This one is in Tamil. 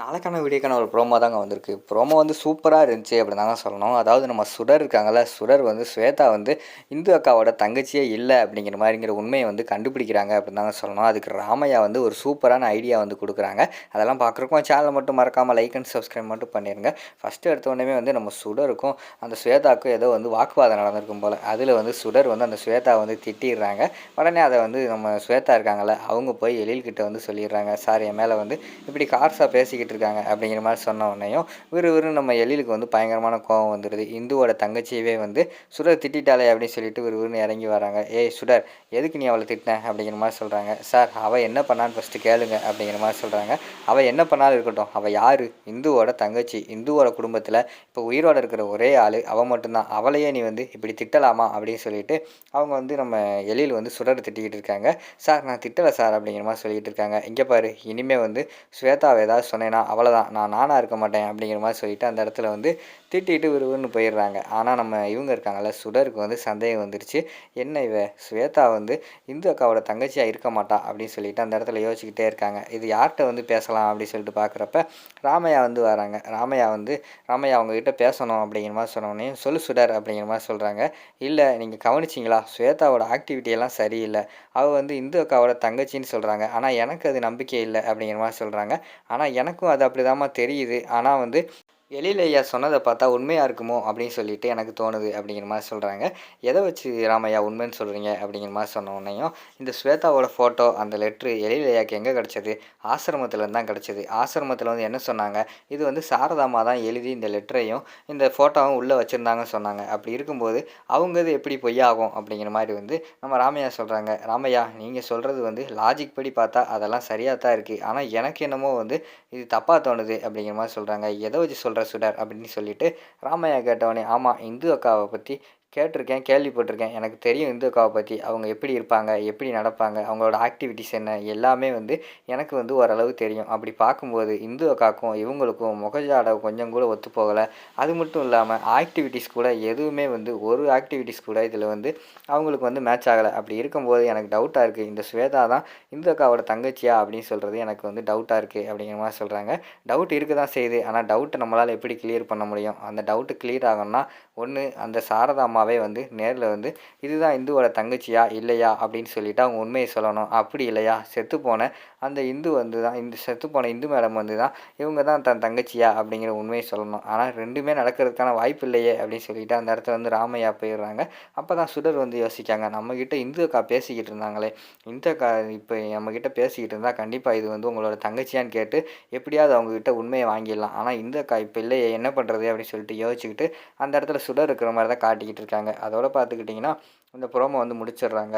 நாளைக்கான வீடியோக்கான ஒரு ப்ரோமோ தாங்க வந்திருக்கு. ப்ரோமோ வந்து சூப்பராக இருந்துச்சு அப்படின்னு தாங்க சொல்லணும். அதாவது நம்ம சுடர் இருக்காங்கல்ல சுடர் வந்து ஸ்வேதா வந்து இந்து அக்காவோட தங்கச்சியே இல்லை அப்படிங்கிற மாதிரிங்கிற உண்மையை வந்து கண்டுபிடிக்கிறாங்க அப்படின்னு தாங்க சொல்லணும். அதுக்கு ராமையா வந்து ஒரு சூப்பரான ஐடியா வந்து கொடுக்குறாங்க. அதெல்லாம் பார்க்குறக்கும் சேனலை மட்டும் மறக்காமல் லைக் அண்ட் சப்ஸ்கிரைப் மட்டும் பண்ணிடுங்க ஃபஸ்ட்டு எடுத்த உடனே வந்து நம்ம சுடருக்கும் அந்த ஸ்வேதாவுக்கும் ஏதோ வந்து வாக்குவாதம் நடந்திருக்கும் போல். அதில் வந்து சுடர் வந்து அந்த ஸ்வேதா வந்து திட்டிடுறாங்க. உடனே அதை வந்து நம்ம ஸ்வேதா இருக்காங்கல்ல அவங்க போய் எழில்கிட்ட வந்து சொல்லிடுறாங்க. சார் என் மேலே வந்து இப்படி கார்ஸாக பேசிக்கிட்டு இருக்காங்க அப்படிங்கிற மாதிரி சொன்ன உடனேயும் விறுவிறு நம்ம எழிலுக்கு வந்து பயங்கரமான கோபம் வந்துடுது இந்துவோட தங்கச்சியவே வந்து சுடர் திட்டாளே அப்படின்னு சொல்லிட்டு விறுவிறுன்னு இறங்கி வராங்க. ஏய் சுடர் எதுக்கு நீ அவளை திட்டின? அப்படிங்கிற மாதிரி சொல்கிறாங்க சார் அவள் என்ன பண்ணான்னு ஃபஸ்ட்டு கேளுங்க அப்படிங்கிற மாதிரி சொல்கிறாங்க அவள் என்ன பண்ணாலும் இருக்கட்டும். அவள் யார்? இந்துவோட தங்கச்சி. இந்துவோட குடும்பத்தில் இப்போ உயிரோட இருக்கிற ஒரே ஆள். அவள் மட்டும்தான். அவளையே நீ வந்து இப்படி திட்டலாமா? அப்படின்னு சொல்லிட்டு அவங்க வந்து நம்ம எழில் வந்து சுடர் திட்டிக்கிட்டு இருக்காங்க. சார் நான் திட்டலை சார் அப்படிங்கிற மாதிரி சொல்லிட்டு இருக்காங்க. இங்கே பாரு. இனிமேல் வந்து ஸ்வேதாவை ஏதாவது வேணாம் அவ்வளோதான் நான் நானாக இருக்க மாட்டேன் அப்படிங்கிற மாதிரி சொல்லிட்டு அந்த இடத்துல வந்து திட்டிட்டு விறுவிறுன்னு போயிடுறாங்க. ஆனால் நம்ம இவங்க இருக்காங்கல்ல சுடருக்கு வந்து சந்தேகம் வந்துருச்சு. என்ன இவ? ஸ்வேதா வந்து இந்து அக்காவோட தங்கச்சியாக இருக்க மாட்டா? அப்படின்னு சொல்லிட்டு அந்த இடத்துல யோசிச்சுக்கிட்டே இருக்காங்க. இது யார்கிட்ட வந்து பேசலாம் அப்படின்னு சொல்லிட்டு பார்க்குறப்ப ராமையா வந்து வராங்க. ராமையா வந்து ராமையா அவங்கக்கிட்ட பேசணும் அப்படிங்கிற மாதிரி சொன்னோடனே சொல்லு சுடர் அப்படிங்கிற மாதிரி சொல்கிறாங்க இல்லை நீங்கள் கவனிச்சிங்களா? ஸ்வேதாவோட ஆக்டிவிட்டியெல்லாம் சரியில்லை. அவள் வந்து இந்து அக்காவோட தங்கச்சின்னு சொல்கிறாங்க ஆனால் எனக்கு அது நம்பிக்கை இல்லை அப்படிங்கிற மாதிரி சொல்கிறாங்க ஆனால் எனக்கு எனக்கும் அது அப்படிதாம்மா தெரியுது. ஆனால் வந்து எழில் ஐயா சொன்னதை பார்த்தா உண்மையாக இருக்குமோ அப்படின்னு சொல்லிட்டு எனக்கு தோணுது அப்படிங்கிற மாதிரி சொல்கிறாங்க எதை வச்சு ராமையா உண்மைன்னு சொல்கிறீங்க அப்படிங்கிற மாதிரி சொன்ன உடனேயும் இந்த ஸ்வேதாவோட ஃபோட்டோ அந்த லெட்ரு எழில் எங்கே கிடச்சது? ஆசிரமத்தில் தான் கிடச்சிது. ஆசிரமத்தில் வந்து என்ன சொன்னாங்க? இது வந்து சாரதாமா தான் எழுதி இந்த லெட்டரையும் இந்த ஃபோட்டோவும் உள்ளே வச்சுருந்தாங்கன்னு சொன்னாங்க. அப்படி இருக்கும்போது அவங்க இது எப்படி பொய்யாகும் அப்படிங்கிற மாதிரி வந்து நம்ம ராமையா சொல்கிறாங்க ராமையா நீங்கள் சொல்கிறது வந்து லாஜிக் படி பார்த்தா அதெல்லாம் சரியாக தான் இருக்குது ஆனால் எனக்கு என்னமோ வந்து இது தப்பாக தோணுது அப்படிங்கிற மாதிரி சொல்கிறாங்க எதை வச்சு சொல்கிற சுடர் அப்படின்னு சொல்லிட்டு ராமையா கேட்டவனே ஆமாம் இந்து அக்காவை பற்றி கேட்டிருக்கேன் கேள்விப்பட்டிருக்கேன். எனக்கு தெரியும் இந்து அக்காவை பற்றி அவங்க எப்படி இருப்பாங்க எப்படி நடப்பாங்க அவங்களோட ஆக்டிவிட்டிஸ் என்ன எல்லாமே வந்து எனக்கு வந்து ஓரளவு தெரியும். அப்படி பார்க்கும்போது இந்து அக்காவுக்கும் இவங்களுக்கும் முகஜாடை கொஞ்சம் கூட ஒத்து போகலை. அது மட்டும் இல்லாமல் ஆக்டிவிட்டிஸ் கூட எதுவுமே வந்து ஒரு ஆக்டிவிட்டிஸ் கூட இதில் வந்து அவங்களுக்கு வந்து மேட்ச் ஆகலை. அப்படி இருக்கும்போது எனக்கு டவுட்டாக இருக்குது இந்த ஸ்வேதா தான் இந்து அக்காவோட தங்கச்சியா அப்படின்னு சொல்கிறது எனக்கு வந்து டவுட்டாக இருக்குது அப்படிங்கிற மாதிரி சொல்கிறாங்க டவுட் இருக்க தான் செய்யுது. ஆனால் டவுட்டை நம்மளால் எப்படி கிளியர் பண்ண முடியும்? அந்த டவுட்டு கிளியர் ஆகணும்னா ஒன்று அந்த சாரதா அம்மாவே வந்து நேரில் வந்து இதுதான் இந்துவோட தங்கச்சியா இல்லையா? அப்படின்னு சொல்லிட்டு அவங்க உண்மையை சொல்லணும். அப்படி இல்லையா? செத்து போன அந்த இந்து வந்து தான் இந்த செத்து போன இந்து மேடம் வந்து தான் இவங்க தான் தன் தங்கச்சியா? அப்படிங்கிற உண்மையை சொல்லணும். ஆனால் ரெண்டுமே நடக்கிறதுக்கான வாய்ப்பு இல்லையே அப்படின்னு சொல்லிட்டு அந்த இடத்துல வந்து ராமையா போயிடுறாங்க. அப்போ தான் சுடர் வந்து யோசிக்காங்க. நம்மக்கிட்ட இந்து அக்கா பேசிக்கிட்டு இருந்தாங்களே இந்த அக்கா இப்போ நம்மக்கிட்ட பேசிக்கிட்டு இருந்தால் கண்டிப்பாக இது வந்து உங்களோட தங்கச்சியான்னு கேட்டு எப்படியாவது அவங்கக்கிட்ட உண்மையை வாங்கிடலாம். ஆனால் இந்து அக்கா இப்போ இல்லையே என்ன பண்ணுறது அப்படின்னு சொல்லிட்டு யோசிச்சுக்கிட்டு அந்த இடத்துல சுடர் இருக்கிற மாதிரி தான் காட்டிக்கிட்டு இருக்காங்க அதோட பார்த்துக்கிட்டிங்கன்னா இந்த ப்ரோமோ வந்து முடிச்சிடுறாங்க.